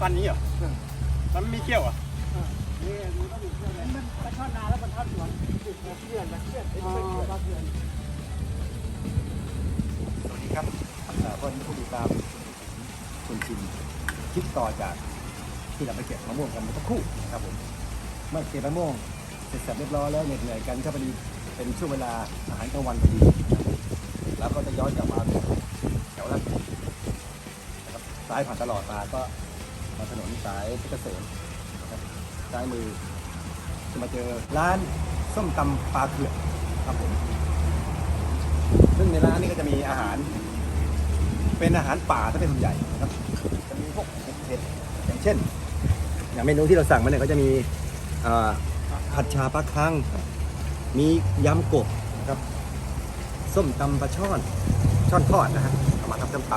ฟันนี้เหรอมันไม่มีเขี้ยวอะนี่มันก็มีเพื่อนมันาช่อนนาแล้วปลาช่อนสวนติดเพื่อนนะเพื่อนอ๋อปลาเพื่อนสวัสดีครับวันนี้ผู้ติดตามคุณชินคลิปต่อจากที่เราไปเก็บมะม่วงกันเมื่อสักครู่นะครับผมเมื่อเก็บมะม่วงเสร็จสับเรียบร้อยแล้วเหนื่อยกันก็พอดีเป็นช่วงเวลาอาหารกลางวันพอดีแล้วก็จะย้อนกลับมาแถวนั้นนะครับซ้ายผ่านตลอดมาก็าถนนสายเพชรเกษมซ้ายมือจะมาเจอร้านส้มตำปลาเผือกครับผมซึ่งในร้านนี้ก็จะมีอาหาร เป็นอาหารป่าถ้าเป็นส่วนใหญ่ครับจะมีพวกเผ็ดๆอย่างเช่น อย่างเมนูที่เราสั่งมาเนี่ยก็จะมีผัดชาปลาคังมียำกบนะครับ ส้มตำปลาช่อน ช่อนทอดนะฮะเอามาทำส้มต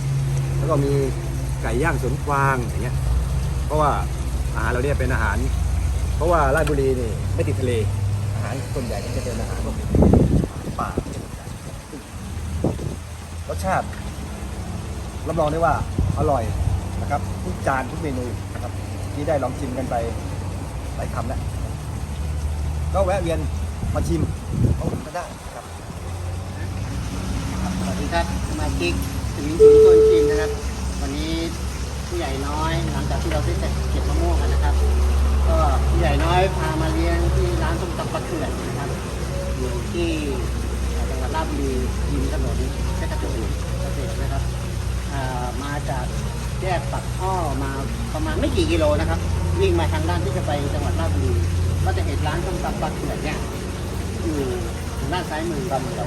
ำแล้วก็มี ไก่ย่างสวนกวางอย่างเงี้ยเพราะว่าอาหารเราเนี่ยเป็นอาหาร เพราะว่าราชบุรีนี่ไม่ติดทะเล อาหารส่วนใหญ่ก็จะเป็นอาหารพวกป่ารสชาติรับรองได้ว่าอร่อยนะครับทุกจานทุกเมนูนะครับที่ได้ลองชิมกันไปหลายคำแล้วก็แวะเวียนมาชิมเอาผมก็ได้ครับสวัสดีครับสมาชิกสมิงชุมชนจี พามาเลี้ยงที่ร้านส้มตำปลาเขื่อนนะครับอยู่ที่จังหวัดราชบุรีริมถนนเพชรเกษมเกษตรนะครับมาจากแยกปักท่อมาประมาณไม่กี่กิโลนะครับ วิ่งมาทางด้านที่จะไปจังหวัดราชบุรีก็จะเห็นร้านส้มตำปลาเขื่อนเนี่ยอยู่ทางด้านซ้ายมือเราเรา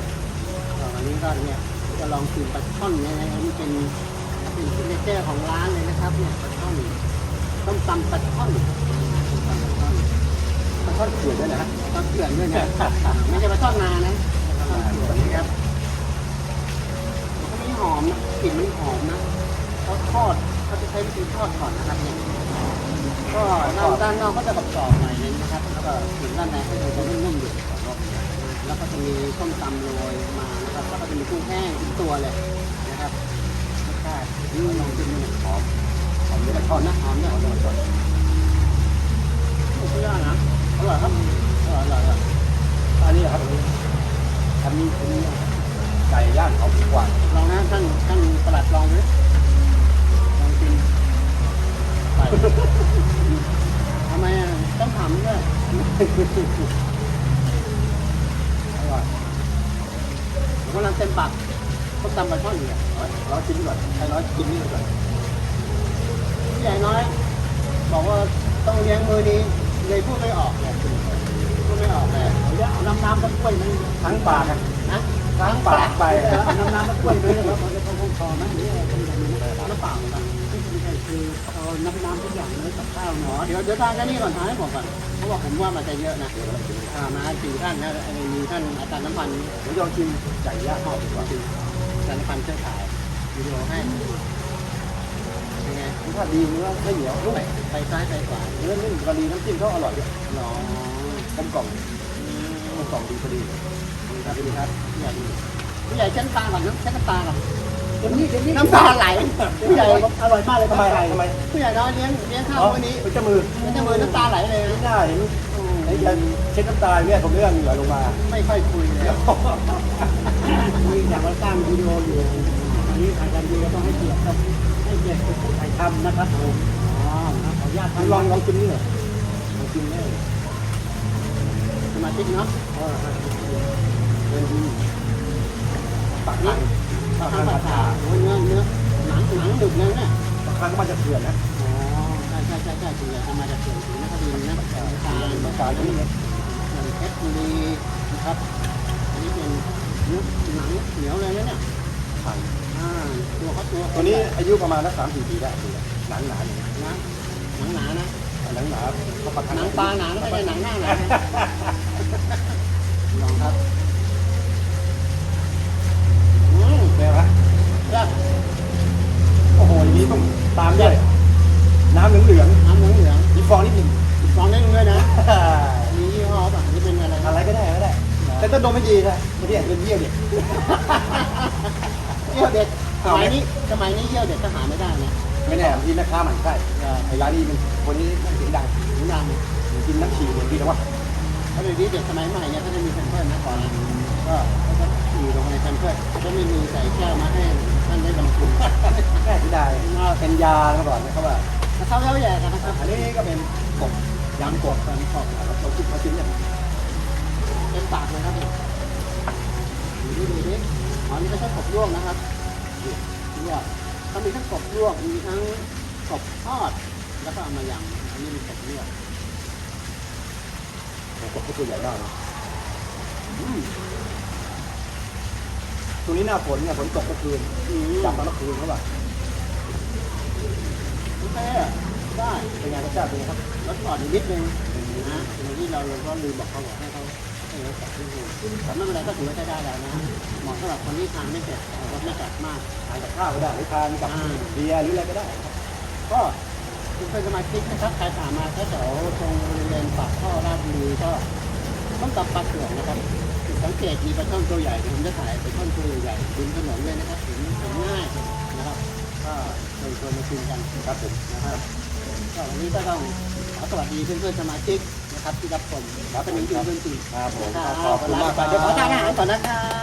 อันนี้ก็เนี่ยจะลองชิมปลาช่อนเนี่ยนะครับมันเป็นเป็นซิกเนเจอร์ของร้านเลยนะครับเนี่ยปลาช่อนต้มตำปลาช่อนต้มตำปลาช่อน มันทอดเกลือด้วยนะฮะปลาเขื่อนด้วยนะไม่ใช่ปลาช่อนนานะปลาเขื่อนนะครับมันก็มีหอมนะกลิ่นมันหอมนะเขาทอดเขาจะใช้วิธีทอดก่อนนะครับเนี่ยก็ด้านด้านนอกก็จะกรอบๆหน่อยนึงนะครับ แล้วก็ถึงด้านในก็จะนุ่มๆอยู่ครับแล้วก็จะมีส้มตำโรยมานะครับแล้วก็จะมีกุ้งแห้งทุกตัวเลยนะครับรสชาติอืมลองชิมดูหน่อยหอมหอมด้วยทอดนะหอมด้วยหอมด้วยทอดโอ้โหยากนะอร่อยครับอร่อยอร่อยอร่อย อันนี้ครับอันนี้อันนี้ไก่ย่างเขาดีกว่า ลองนะท่านท่านประหลัดลองดูลองกินไปทำไมอะต้องถามด้วย อร่อยผมกำลังเต็มปากต้มตำปลาช่อนอยู่เนี่ยร้อยชิมก่อนใช้ร้อยกินนี่ก่อนผู้ใหญ่น้อย บอกว่าต้องเลี้ยงมือนี้เลยพูดไม่ออกเลยพูดไม่ออกเลยเอาน้ำน้ำตะกล้วยมันทั้งปากอะนะทั้งปากไปเอาน้ำน้ำตะกล้วยไปเลยครับเราจะต้องคอนะหรืออะไรเป็น น้ำน้ำทุกอย่างเลยกับข้าวเนาะเดี๋ยวเดี๋ยวทานแค่นี้ก่อนทานให้ผมก่อนเพราะว่าผมว่ามันจะเยอะนะอ่ามาสี่ท่านนะมีท่านอาจารย์น้ำมันเดี๋ยวลองชิมไก่ย่างทอดดีกว่าอาจารย์น้ำมันช่วยถ่ายวิดีโอให้เป็นไงรสชาติดีเนื้อไม่เหนียวนุ่มไปไปซ้ายไปขวาเนื้อนิ่มกะดีน้ำจิ้มเขาอร่อยด้วยหรอกลมกล่อมกลมกล่อมดีพอดีครับพี่ครับผู้ใหญ่ผู้ใหญ่เช็ดตาก่อนนะเช็ดน้ำตาก่อนเดี๋ยวนี้เดี๋ยวนี้น้ำตาไหลผู้ใหญ่อร่อยมากเลยทำไมทำไมผู้ใหญ่น้อยเลี้ยงเลี้ยงข้าวอ๋อวันนี้เป็นเจ้ามือมันจะมือน้ำตาไหลเลยไม่นะน่าเห็นไอ้ยันเช็ดน้ำตาเนี่ยผมเรื่องเหงื่อลงมา ไม่ค่อยคุยเลยนี่อยากมาสร้างวิดีโออยู่อันนี้ถ่ายกันดีก็ต้องให้เกียรติครับให้เกียรติผู้ถ่ายทำนะครับผมอ๋อครับขออนุญาตลองลองกินนี่หน่อยลองกินได้สมาชิกเนาะเออเป็นดีปากทางปากทาทางปากษาทาเนื้อเนื้อหนังหนังดึกเลยเนี่ยปากทางก็มาจากเขื่อนนะอ๋อใช่ใช่ใช่ใช่ส่วนใหญ่จะมาจากเขื่อนศรีนครินทร์นะทางปากทางตรงนี้อย่างเพชรบุรีนะครับอันนี้เป็นเนื้อหนังเหนียวเลยนะเนี่ยทางอ่าตัวเขาตัวตัวนี้อายุประมาณสักสามสี่ปีได้หนังหนาอย่างนี้นะหนังหนานะหนังหนาเขาปาหนังปลาหนาไม่ใช่หนังหน้าหนานะลองครับอืม เป็นไง แซ่บ โอ้โหอย่างนี้ต้องตามด้วยน้ำเหลืองน้ำเหลืองเหลืองๆมีฟองนิดหนึ่งฟองเล่นด้วยนะมียี่ห้อป่ะนี่เป็นอะไรอะไรก็ได้ก็ได้ แต่ต้นนมไม่ดีนะไม่ได้เป็นเยี่ยวเนี่ยเยี่ยวเด็ดสมัยนี้สมัยนี้เยี่ยวเด็ดก็หาไม่ได้นะไม่แน่บางทีแม่ค้าหมันใช่เออไอ้ร้านนี้มันคนนี้มันเสียงดังหนูดังกินน้ำฉี่เนี่ยดีแต่ว่าเพราะเดี๋ยวนี้เด็กสมัยใหม่เนี่ยเขาจะมีแพมเพิร์สนะก่อนนะก็เขาจะขี่ลงในแพมเพิร์สก็ไม่มีใส่แก้วมาให้ ท่านได้บำรุงแค่เสียดายเป็นยาเมื่อกนะครับว่าแล้วเขาแล้วแย่กันนะครับ อันนี้ก็เป็นกบยำกบตอนนี้ขอบเราเราคิดมาชิ้นเนี่ยเต็มปากเลยครับเนี่ยดูดิดูดิอ๋อนี่ไม่ใช่กบลวกนะครับนี่ว่าเขามีทั้งกบลวกมีทั้งกบทอด แล้วก็เอามายำอันนี้มีกบลวกกบก็ตัวใหญ่มากนะอืม ช่วงนี้หน้าฝนเนี่ยฝนตกเมื่อคืนอืมจับมาเมื่อคืนเขาบอกโอเคอะได้เป็นไงรสชาติเป็นไงครับรสอ่อนอีกนิดนึงนะตรงที่เราเราก็ลืมบอกเขาบอกให้เขาให้รสจัดนิดนึงแต่ไม่เป็นไรก็ถือว่าใช้ได้แล้วนะเหมาะสำหรับคนที่ทานไม่เผ็ดรสไม่จัดมากทานกับข้าวก็ได้หรือทานกับอ่าเบียร์หรืออะไรก็ได้ ก็คุณเป็นสมาชิกนะครับใครสามารถถ้าแถวตรงบริเวณปากท่อราชบุรีก็ต้องตับปลาเขื่อนนะครับจุดสังเกตมีปลาช่อนตัวใหญ่เดี๋ยวผมจะถ่าย ปลาช่อนตัวใหญ่ริมถนนเลยนะครับเห็นเห็นง่ายนะครับก็เชิญชวนมาชิมกันครับผมนะครับก็วันนี้ก็ต้องขอสวัสดีเพื่อนๆสมาชิกนะครับที่รับชมครับเป็นจริงๆเพื่อนจริงครับผมครับขอบคุณมากครับเดี๋ยวขอทานอาหารก่อนนะครับสวัสดี